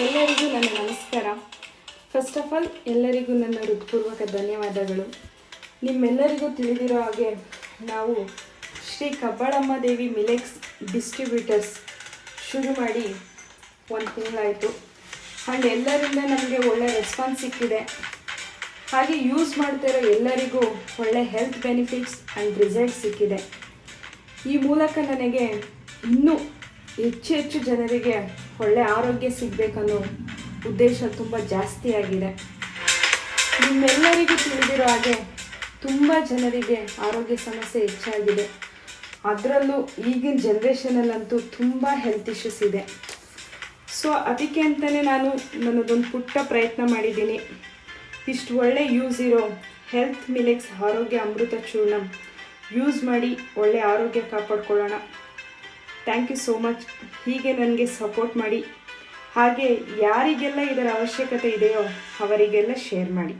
ಎಲ್ಲರಿಗೂ ನನ್ನ ನಮಸ್ಕಾರ. ಫಸ್ಟ್ ಆಫ್ ಆಲ್ ಎಲ್ಲರಿಗೂ ನನ್ನ ಹೃತ್ಪೂರ್ವಕ ಧನ್ಯವಾದಗಳು. ನಿಮ್ಮೆಲ್ಲರಿಗೂ ತಿಳಿದಿರೋ ಹಾಗೆ ನಾವು ಶ್ರೀ ಕಬ್ಬಾಳಮ್ಮ ದೇವಿ ಮಿಲೆಕ್ಸ್ ಡಿಸ್ಟ್ರಿಬ್ಯೂಟರ್ಸ್ ಶುರು ಮಾಡಿ ಒಂದು ತಿಂಗಳಾಯಿತು. ಆ್ಯಂಡ್ ಎಲ್ಲರಿಂದ ನಮಗೆ ಒಳ್ಳೆ ರೆಸ್ಪಾನ್ಸ್ ಸಿಕ್ಕಿದೆ. ಹಾಗೆ ಯೂಸ್ ಮಾಡ್ತಿರೋ ಎಲ್ಲರಿಗೂ ಒಳ್ಳೆ ಹೆಲ್ತ್ ಬೆನಿಫಿಟ್ಸ್ ಆ್ಯಂಡ್ ರಿಸಲ್ಟ್ ಸಿಕ್ಕಿದೆ. ಈ ಮೂಲಕ ನನಗೆ ಇನ್ನೂ ಹೆಚ್ಚು ಹೆಚ್ಚು ಜನರಿಗೆ ಒಳ್ಳೆ ಆರೋಗ್ಯ ಸಿಗಬೇಕನ್ನೋ ಉದ್ದೇಶ ತುಂಬ ಜಾಸ್ತಿ ಆಗಿದೆ. ನಿಮ್ಮೆಲ್ಲರಿಗೂ ತಿಳಿದಿರೋ ಹಾಗೆ ತುಂಬ ಜನರಿಗೆ ಆರೋಗ್ಯ ಸಮಸ್ಯೆ ಹೆಚ್ಚಾಗಿದೆ. ಅದರಲ್ಲೂ ಈಗಿನ ಜನ್ರೇಷನಲ್ಲಂತೂ ತುಂಬ ಹೆಲ್ತ್ ಇಶ್ಯೂಸ್ ಇದೆ. ಸೊ ಅದಕ್ಕೆ ಅಂತಲೇ ನಾನು ನನ್ನದೊಂದು ಪುಟ್ಟ ಪ್ರಯತ್ನ ಮಾಡಿದ್ದೀನಿ. ಇಷ್ಟು ಒಳ್ಳೆ ಯೂಸ್ ಇರೋ ಹೆಲ್ತ್ ಮಿಲೆಕ್ಸ್ ಆರೋಗ್ಯ ಅಮೃತ ಚೂರ್ಣ ಯೂಸ್ ಮಾಡಿ ಒಳ್ಳೆ ಆರೋಗ್ಯ ಕಾಪಾಡ್ಕೊಳ್ಳೋಣ. ಥ್ಯಾಂಕ್ ಯು ಸೋ ಮಚ್ ಹೀಗೆ ನನಗೆ ಸಪೋರ್ಟ್ ಮಾಡಿ. ಹಾಗೆ ಯಾರಿಗೆಲ್ಲ ಇದರ ಅವಶ್ಯಕತೆ ಇದೆಯೋ ಅವರಿಗೆಲ್ಲ ಶೇರ್ ಮಾಡಿ.